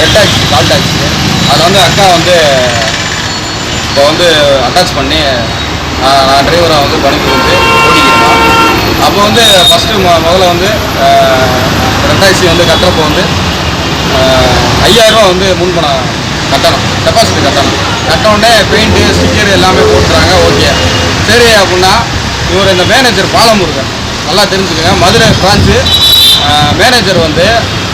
Red taxi call taxi அதில் வந்து அக்கா வந்து இப்போ வந்து அட்டாச் பண்ணி நான் டிரைவரை வந்து பணிக்கு வந்து ஓடிக்கிறேன் அப்போ வந்து ஃபஸ்ட்டு முதல்ல வந்து ரெண்டாயிரத்தி வந்து கட்டுறப்போ வந்து ஐயாயிரரூவா வந்து முன் பணம் கட்டணும். டெபாசிட் கட்டணும். கட்ட உடனே பெயிண்ட்டு ஸ்டிக்கர் எல்லாமே போட்டுறாங்க ஓகே சரி அப்படின்னா இவர் இந்த மேனேஜர் பாலமுருகன். நல்லா தெரிஞ்சுக்கோங்க. மதுரை பிரான்ச்சு மேனேஜர் வந்து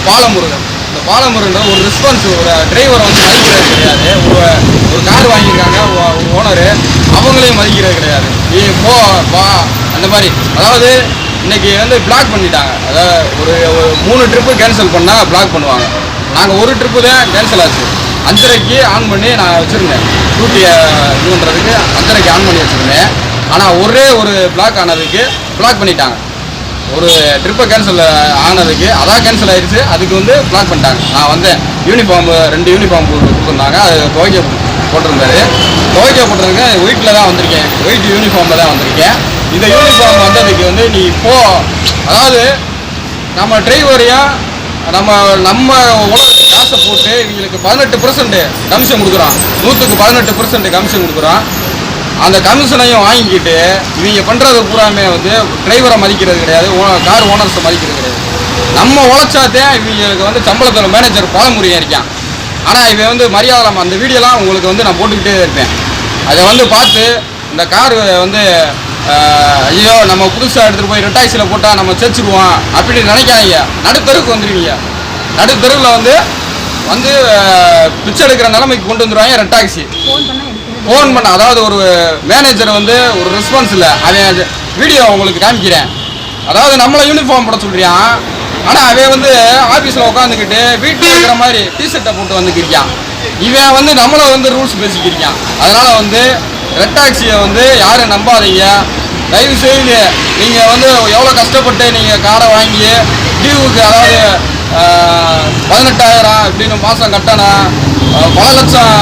பாலமுருகன். இந்த ஒரு ரெஸ்பான்ஸ் ஒரு டிரைவரை வந்து மதிக்கிறது கிடையாது. ஒரு ஒரு கார் வாங்கியிருக்காங்க ஒரு ஓனரு அவங்களையும் மதிக்கிறது கிடையாது. நீ போ வா அந்த மாதிரி. அதாவது இன்னைக்கு வந்து பிளாக் பண்ணிட்டாங்க. அதாவது ஒரு ஒரு மூணு ட்ரிப்பு கேன்சல் பண்ணால் பிளாக் பண்ணுவாங்க. நாங்கள் ஒரு ட்ரிப்பு தான் கேன்சல் ஆச்சு. அஞ்சரைக்கு ஆன் பண்ணி நான் வச்சுருந்தேன். டியூட்டியை இது பண்ணுறதுக்கு அஞ்சரைக்கு ஆன் பண்ணி வச்சுருந்தேன். ஆனால் ஒரே ஒரு பிளாக் ஆனதுக்கு பிளாக் பண்ணிட்டாங்க. ஒரு ட்ரிப்பை கேன்சல் ஆனதுக்கு அதான் கேன்சல் ஆயிடுச்சு அதுக்கு வந்து பிளாக் பண்ணிட்டாங்க. நான் வந்தேன். யூனிஃபார்ம் ரெண்டு யூனிஃபார்ம் கொடுத்துருந்தாங்க. அது துவைக்க போட்டிருந்தாரு. துவைக்க போட்டிருங்க ஒயிட்டில் தான் வந்திருக்கேன். ஒயிட் யூனிஃபார்மில் தான் வந்திருக்கேன். இந்த யூனிஃபார்ம் வந்ததுக்கு வந்து நீ இப்போ அதாவது நம்ம டிரைவரையும் நம்ம நம்ம உலக காசை போட்டு இவங்களுக்கு பதினெட்டு பர்சன்ட் கமிஷன் கொடுக்குறோம் நூற்றுக்கு பதினெட்டு பர்சன்ட் கமிஷன் கொடுக்குறோம் அந்த கமிஷனையும் வாங்கிக்கிட்டு இவங்க பண்ணுறது பூராமே வந்து டிரைவரை மதிக்கிறது கிடையாது கார் ஓனர்ஸை மதிக்கிறது கிடையாது. நம்ம உழைச்சாத்தே இவங்களுக்கு வந்து சம்பளத்தில் மேனேஜர் பாலமுறையாக இருக்கான். ஆனால் இவன் வந்து மரியாதை அந்த வீடியோலாம் உங்களுக்கு வந்து நான் போட்டுக்கிட்டே இருப்பேன். அதை வந்து பார்த்து இந்த கார் வந்து ஐயோ நம்ம புதுசாக எடுத்துகிட்டு போய் ரெட்டாய்ஸில் போட்டால் நம்ம சேர்ச்சிருவோம் அப்படின்னு நினைக்காதீங்க. நடுத்தருக்கு வந்துடுவீங்க நடுத்தருவில் வந்து வந்து பிச்சை எடுக்கிற நிலைமைக்கு கொண்டு வந்துடுவாங்க ரெட்டாக்ஸி ஃபோன் பண்ண அதாவது ஒரு மேனேஜர் வந்து ஒரு ரெஸ்பான்ஸ் இல்லை. அவன் வீடியோ உங்களுக்கு காமிக்கிறேன். அதாவது நம்மளை யூனிஃபார்ம் போட சொல்கிறான் ஆனால் அவன் வந்து ஆஃபீஸில் உட்காந்துக்கிட்டு வீட்டில் இருக்கிற மாதிரி டிஷர்ட்டை போட்டு வந்துக்கிறியான் இவன் வந்து நம்மளை வந்து ரூல்ஸ் பேசிக்கிறியான் அதனால் வந்து ரெட் டாக்ஸியை வந்து யாரும் நம்பாதீங்க. தயவு செய்து நீங்கள் வந்து எவ்வளோ கஷ்டப்பட்டு நீங்கள் காரை வாங்கி டியூவுக்கு அதாவது பதினெட்டாயிரம் இப்படின்னு மாதம் கட்டணும். பல லட்சம்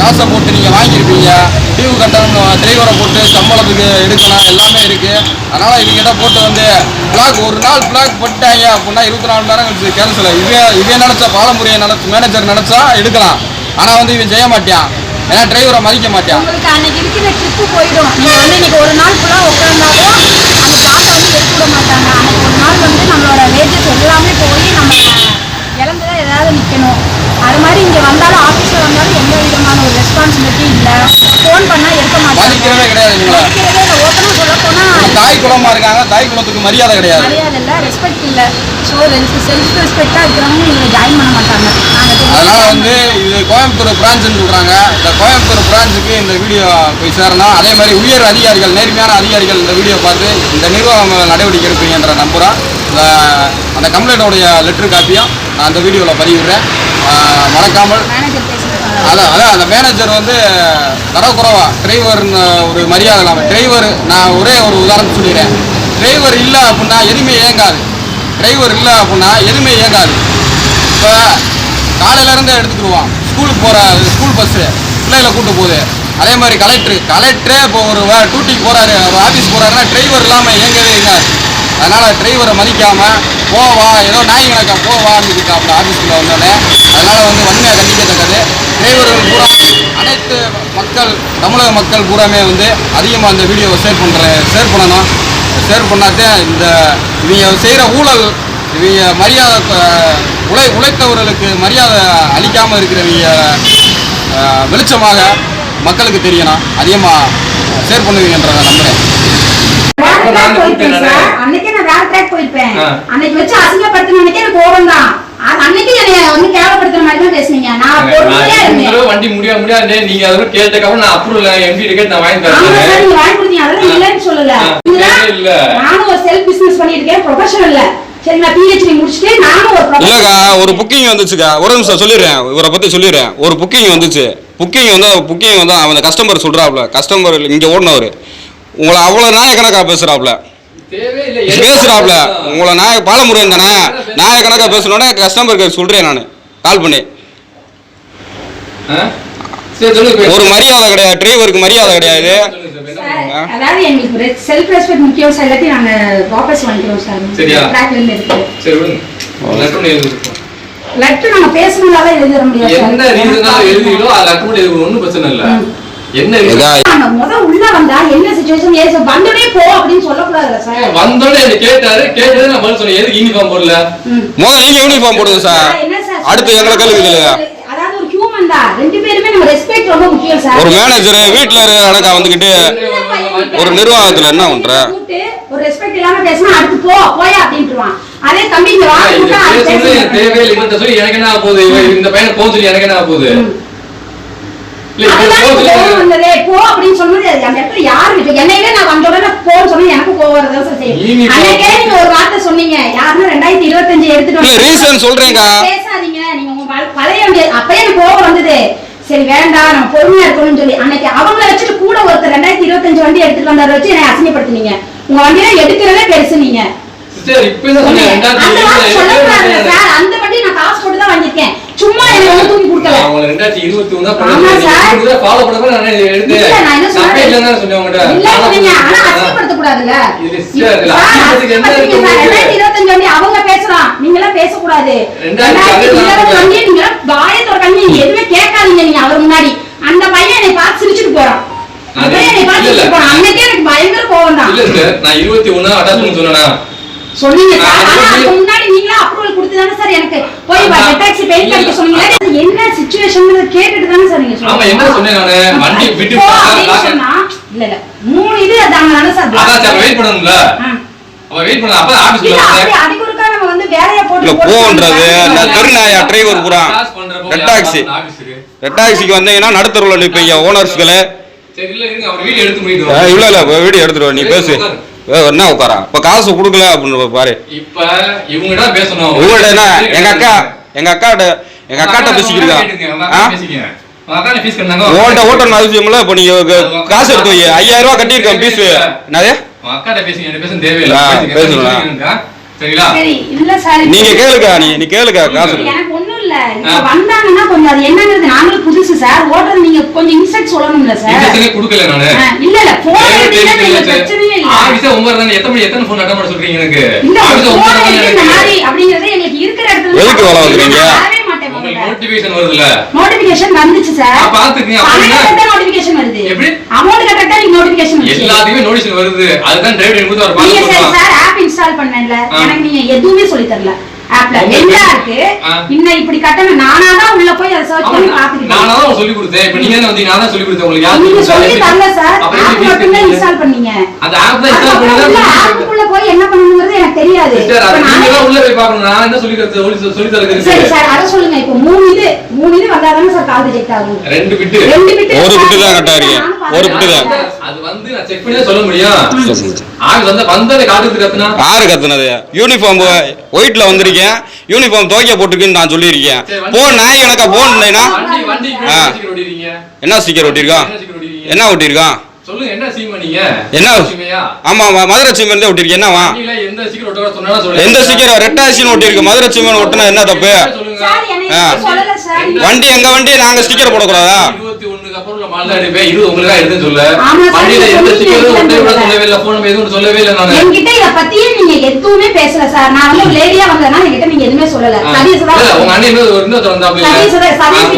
காசை போட்டு நீங்கள் வாங்கியிருப்பீங்க. டியூ கட்டணும் டிரைவரை போட்டு சம்பளத்துக்கு எடுக்கணும் எல்லாமே இருக்குது அதனால் இவங்ககிட்ட போட்டு வந்து பிளாக் ஒரு நாள் பிளாக் போட்டாங்க அப்படின்னா இருபத்தி நாலு மணி நேரம் கழிச்சு கேன்சல் இவன் இவன் நினச்சா பாலமுறையை நினச்சி மேனேஜர் நினச்சா எடுக்கலாம். ஆனால் வந்து இவன் செய்ய மாட்டான் ஏன்னா டிரைவரை மதிக்க மாட்டான் உங்களுக்கு அன்னைக்கு இருக்கிற ட்ரிப்பு போயிடும். நீங்கள் வந்து இன்னைக்கு ஒரு நாள் ஃபுல்லாக உட்காந்தாலும் அந்த பிளாட்டை வந்து எடுத்து விட மாட்டாங்க. அன்னைக்கு ஒரு நாள் வந்து நம்மளோட வேஜஸ் எல்லாமே போய் நம்ம இழந்து தான் ஏதாவது நிற்கணும் அது மாதிரி இங்கே வந்தாலும் ஆஃபீஸில் வந்தாலும் எந்த விதமான ஒரு ரெஸ்பான்சிபிலிட்டி இல்லை ஃபோன் பண்ணால் எடுக்க மாட்டாங்க மதிக்கிறதே கிடையாது இவங்கள. மதிக்கிறதே இல்லை ஓப்பனாக சொல்ல போனால் தாய் குலமா இருக்காங்க தாய் குலத்துக்கு மரியாதை கிடையாது. மரியாதை இல்லை ரெஸ்பெக்ட் இல்லை. ஸோ செல்ஃப் ரெஸ்பெக்டாக இருக்கிறவங்க இதில் ஜாயின் பண்ண மாட்டாங்க. அதனால நாங்கள் வந்து இது கோயம்புத்தூர் பிரான்ச்சுன்னு சொல்றாங்க. இந்த கோயம்புத்தூர் பிரான்ச்சுக்கு இந்த வீடியோ போய் சேரணும். அதே மாதிரி உயர் அதிகாரிகள் நேர்மையான அதிகாரிகள் இந்த வீடியோ பார்த்து இந்த நிர்வாகம் நடவடிக்கை எடுப்பீங்கன்ற நம்புறோம் இந்த அந்த கம்ப்ளைண்டோடைய லெட்டர் காப்பியும் நான் அந்த வீடியோவில் பதிவிடுறேன். மறக்காமல் அதான் அதான் அந்த மேனேஜர் வந்து தரக்குறவா டிரைவர்னு ஒரு மரியாதை இல்லாமல் டிரைவர் நான் ஒரே ஒரு உதாரணம் சொல்லிடுறேன். டிரைவர் இல்லை அப்படின்னா எதுவுமே இயங்காது டிரைவர் இல்லை அப்படின்னா எதுவுமே இயங்காது இப்போ காலையிலேருந்து எடுத்துக்கிடுவான். ஸ்கூலுக்கு போகிற ஸ்கூல் பஸ்ஸு பிள்ளைகளை கூட்டு போகுது. அதே மாதிரி கலெக்டர் கலெக்டரே இப்போ ஒரு டியூட்டிக்கு போகிறாரு ஆஃபீஸ் போகிறாருன்னா டிரைவர் இல்லாமல் இயங்கவே இயங்காது அதனால் டிரைவரை மதிக்காமல் போவா ஏதோ நாய் கணக்கா போவான்னு இருக்காப்புல ஆஃபீஸ்க்குள்ள வந்தோடனே அதனால் வந்து வன்மையாக கண்டிக்கத்தக்கது. டிரைவர்கள் பூரா அனைத்து மக்கள் தமிழக மக்கள் பூராமே வந்து அதிகமாக அந்த வீடியோவை ஷேர் பண்ணுற ஷேர் பண்ணணும். ஷேர் பண்ணாதே இந்த இவங்க செய்கிற ஊழல் இவங்க மரியாதை உழை உழைத்தவர்களுக்கு மரியாதை அளிக்காமல் இருக்கிறவங்க வெளிச்சமாக மக்களுக்கு தெரியணும். அதிகமாக ஷேர் பண்ணுவீங்கன்றதை நம்புகிறேன் track போயிருப்பேன். அன்னைக்கே வச்சு அசிங்கப்படுத்தின அன்னைக்கே எனக்கு கோபம் தான். அது அன்னைக்கு என்னைய வந்து கேவலப்படுத்துற மாதிரி தான் பேசுனீங்க. நான் பொறுமையா நான் இந்த இருந்தேன். தடவை வண்டி முடிய முடியாது நீங்க அதெல்லாம் கேட்டதுக்கப்புறம் நான் அப்ரூவல் எம்பி கேட்டு நான் வாங்கி ஆமா தரேன் நீங்க வாங்கி கொடுத்தீங்க. அதெல்லாம். இல்லைன்னு சொல்லல. இல்ல. நானும் ஒரு பண்ணிட்டு இருக்கேன். இல்லைக்கா ஒரு புக்கிங் வந்துச்சுக்கா ஒரு நிமிஷம் சொல்லிடுறேன் இவரை பற்றி சொல்லிடுறேன் ஒரு புக்கிங் வந்துச்சு புக்கிங் வந்து புக்கிங் வந்து அவன் கஸ்டமர் சொல்கிறாப்புல கஸ்டமர் இங்கே ஓடினவர் உங்களை அவ்வளோ நாயக்கணக்கா பேசுகிறாப்புல பேசுகிறாப்புல உங்களை நாய பாலமுருகன் தானே? நாயக்கணக்கா பேசணுன்னே கஸ்டமருக்கு சொல்கிறேன் நான். கால் பண்ணி. ஒரு மரியாதை கிடையாது. டிரைவருக்கு மரியாதை கிடையாது. சொல்லுங்க சார், என்ன சார், பண்ணுங்க? அதாவது எங்களுக்கு செல்ஃப் ரெஸ்பெக்ட் முக்கியம் சார். இல்லாட்டி நாங்க வாபஸ் வாங்கிக்கிறோம் சார். சரியா? track ல இருந்து எடுத்து. சரி விடுங்க. லெட்டர் லெட்டர் நாங்க பேசணும்னால எழுதிட முடியாது. என்ன ரீசனால எழுதிங்களோ அது அக்கௌண்ட் எழுதி ஒண்ணும் பிரச்சனை இல்ல. என்ன முத உள்ள வந்தா என்ன சுச்சுவேஷன் போ சார் கேட்டாரு. கேட்டது நான் பதில் சொன்னேன். எதுக்கு யூனிஃபார்ம் போடல? ம். முதல்ல நீங்க யூனிஃபார்ம் போடுங்க சார் என்ன சார் அடுத்து எங்களை கேள்வி கேளுங்க. அதாவது ஒரு ஹியூமன் தான். ரெண்டு பேருமே நம்ம ரெஸ்பெக்ட் ரொம்ப முக்கியம் சார் ஒரு மேனேஜர் வீட்டுல கணக்கா வந்துகிட்டு ஒரு நிர்வாகத்துல என்ன பண்ற? ஒரு ரெஸ்பெக்ட் இல்லாம பேசினா அடுத்து போ போயா அப்படின்ட்டுருவான். அதே தம்பி இங்க வா இது கூப்பிட்டா அது பேசுறது பேச எனக்கு என்ன போகுது? இந்த பையனை போக சொல்லி எனக்கு என்ன போகுது இல்ல இவன் அதுதான் போக எனக்கு சொல்லி கோவம் வந்ததே போ அப்படின்னு சொன்னது அந்த இடத்துல யாரு என்னையே நான் வந்த உடனே போன்னு சொன்னா எனக்கு வரதான் சார். செய்யும் அன்னைக்கே நீங்க ஒரு வார்த்தை சொன்னீங்க. யாருன்னா ரெண்டாயிரத்தி இருபத்தஞ்சு எடுத்துட்டு சொல்றேன்க்கா. பேசாதீங்க. நீங்க உங்க பழ- பழைய அப்பயே எனக்கு கோவம் வந்தது. சரி வேண்டாம் நம்ம பொறுமையா இருக்கணும்னு சொல்லி. அன்னைக்கு அவங்கள வச்சுட்டு கூட ஒருத்தர் ரெண்டாயிரத்தி இருபத்தஞ்சு வண்டி எடுத்துட்டு வந்தார வச்சு என்னை அசிங்கப்படுத்தினீங்க. உங்க வண்டியில எடுக்கிறதே பெருசு நீங்க. சொன்னேன் அந்த வண்டி நான் காசு போட்டு தான் வாங்கியிருக்கேன். சும்மா எனக்கு தூக்கி கொடுக்கல. ஆமா சார். ஃபாலோ நான் எடுத்து நான் என்ன சொன்னேன்? இல்ல ஆனா. இது என்ன இருக்கு? 2025 வண்டி அவங்க பேசலாம் பேசக்கூடாது. ரெண்டாயிரத்தி 2020 இருபது வண்டி நீங்க வாயை நீங்க கேட்காதீங்க நீங்க அவர் முன்னாடி. அந்த பையன் என்னை பார்த்து சிரிச்சுட்டு போறான். என்னை பார்த்து. சிரிச்சுட்டு போறான். அன்னைக்கே எனக்கு பயங்கர கோவம் தான் இல்ல. சார் நான் சொன்னேனா? சொன்னீங்க சார். ஆனா முன்னாடி தானே சார் எனக்கு போய். டாக்ஸி பெயிண்ட் அடிக்க சொன்னீங்க. அது என்ன சுச்சுவேஷன் கேட்டுட்டு தானே சார் நீங்க ஆமா, என்ன சொன்னேன் நானு? வண்டி விட்டு சொன்னா இல்ல இல்ல. மூணு இது அதாங்க நானே சார் அதான் சார் வெயிட் ஆ. அவ வெயிட் பண்ண அப்ப ஆபீஸ் இல்ல போல அப்படி அதுக்கு ஒருக்கா நம்ம வந்து வேலையை போட்டு போன்றது. அந்த தெருநாயா டிரைவர் பூரா ரெட் டாக்ஸி ரெட் டாக்ஸிக்கு வந்தீங்கன்னா நடுத்தருவில் நிற்பீங்க ஓனர்ஸ்களை சரி இல்ல இருங்க அவர் வீடியோ எடுத்து முடிட்டு இல்ல இல்ல வீடியோ எடுத்துட்டு வா, நீ பேசு. என்ன உட்காரா? இப்ப காசு கொடுக்கல அப்படின்னு பாரு. இப்ப இவங்க தான் பேசணும். உங்கள்ட்ட என்ன? எங்க அக்கா எங்க அக்காட்ட எங்க அக்காட்ட பேசிக்கிறீங்க உங்கள்ட்ட ஓட்டணும் அவசியம் இல்ல. இப்ப நீங்க காசு எடுத்து வை ஐயாயிரம் ரூபாய் கட்டியிருக்கேன் பீஸ். என்னது? அக்காட்ட பேசுங்க பேச தேவையில்லை. பேசலாம். சரிங்களா? நீங்க கேளுங்க நீ நீ கேளுங்க காசு. இல்ல. வந்தாங்கன்னா கொஞ்சம் அது என்னங்கிறது நாங்களும் புதுசு சார். ஓட்டுறது நீங்க கொஞ்சம் இன்ஸ்ட்ரக்ட் சொல்லணும்ல சார். கொடுக்கல நானு. இல்ல இல்ல. போன். பிரச்சனையே இல்ல. ஆபீஸே ஒன்பது தானே எத்தனை மணி எத்தனை ஃபோன் அட்டன் பண்ண சொல்றீங்க எனக்கு? இல்ல ஆபீஸே போன் ஒன்பது தானே எடுத்து இந்த எனக்கு. மாதிரி அப்படிங்கறது எங்களுக்கு இருக்கிற இடத்துல எதுக்கு. நோட்டிபிகேஷன் வருதுல நோட்டிபிகேஷன் வந்துச்சு சார். பாத்துக்கங்க. நோட்டிபிகேஷன் வருது? எப்படி? அமௌண்ட் கட்டா நீங்க நோட்டிபிகேஷன் எல்லாத்துக்குமே வருது. அதுதான் டிரைவர் சரி ஆப் இன்ஸ்டால் பண்ணல. எனக்கு நீங்க எதுவுமே சொல்லி தரல. ஆப்ல உங்களுக்கு- என்ன இருக்கு. ஆ. இன்னும் இப்படி கட்டணும். நானா தான் உள்ள போய் அதை சர்ச் பண்ணி நானா பாத்துக்கிட்டேன் தான் சொல்லி கொடுத்தேன் இப்ப நீங்க என்ன வந்தீங்க நான் தான் சொல்லி கொடுத்தேன் உங்களுக்கு யார் நீங்க சொல்லி தரல சார். அப்புறம் ஆப் எப்படி fees மட்டும் தான் கட்டுறீங்க? இன்ஸ்டால் பண்ணீங்க. அந்த ஆப் தான் இன்ஸ்டால் பண்ணி அதுக்கப்புறம் உள்ள தான் ஆப்புக்குள்ள போய் என்ன பண்ணணுங்கிறது எனக்கு தெரியாது. சிஸ்டர் இப்ப அது நீங்க நானே- தான் உள்ள போய் பார்க்கணும். நான் என்ன சொல்லி தரது சொல்லி சொல்லி தரது சரி இருக்கு. சார் அதை சொல்லுங்க. இப்போ மூணு இது. மூணு இது வந்தாதானே சார் கால் ரிஜெக்ட் ஆகும். ரெண்டு பிட்டு. ரெண்டு பிட் ஒரு bit தான் correct ஆ இருக்கு. ஒரு bit தான். அது வந்து நான் செக் பண்ணி தான் சொல்ல முடியும். ஆபீஸ் வந்து வந்ததை காட்டுறதுக்கு கத்துனா? யாரு கத்துனது. யூனிஃபார்ம் ஒயிட்ல வந்திருக்கேன் யூனிஃபார்ம் துவைக்க போட்டுருக்குன்னு நான் சொல்லியிருக்கேன். போன் நான் எனக்கா போன் இல்லைனா வண்டி வண்டி ஆ. சீக்கிரம் ஓடிறீங்க என்ன ஸ்டிக்கர் ஒட்டியிருக்கான் என்ன சீக்கிரம் ஓடிறீங்க என்ன ஒட்டியிருக்கான் என்ன ஆமா ஆமா மதுரை சீமன் ஒட்டியிருக்கு என்னவா? எந்த ஸ்டிக்கர் ரெட்டாசின்னு ஒட்டியிருக்கு மதுரை சீமன் ஒட்டினா என்ன தப்பு? வண்டி எங்க வண்டி நாங்க ஸ்டிக்கர் போடக்கூடாதா? அப்புறம் உள்ள மால் தான் எடுப்பேன் இருபது உங்களுக்கு தான் எடுத்துன்னு சொல்ல. நீங்க எந்த ஒட்டை விட இல்லைன்னு சொல்லவே இல்லை போன் எதுவும் சொல்லவே இல்லை நானு. என்கிட்ட இத பத்தியே நீங்க எதுவுமே பேசல சார். நான் வந்து லேடியா வந்ததுனால என்கிட்ட நீங்க எதுவுமே சொல்லல. சதீஷ் இல்ல, உங்க தான் அண்ணன் இன்னொரு இன்னொருத்தர் வந்தாப்புல. சதீஷ் தான் தான்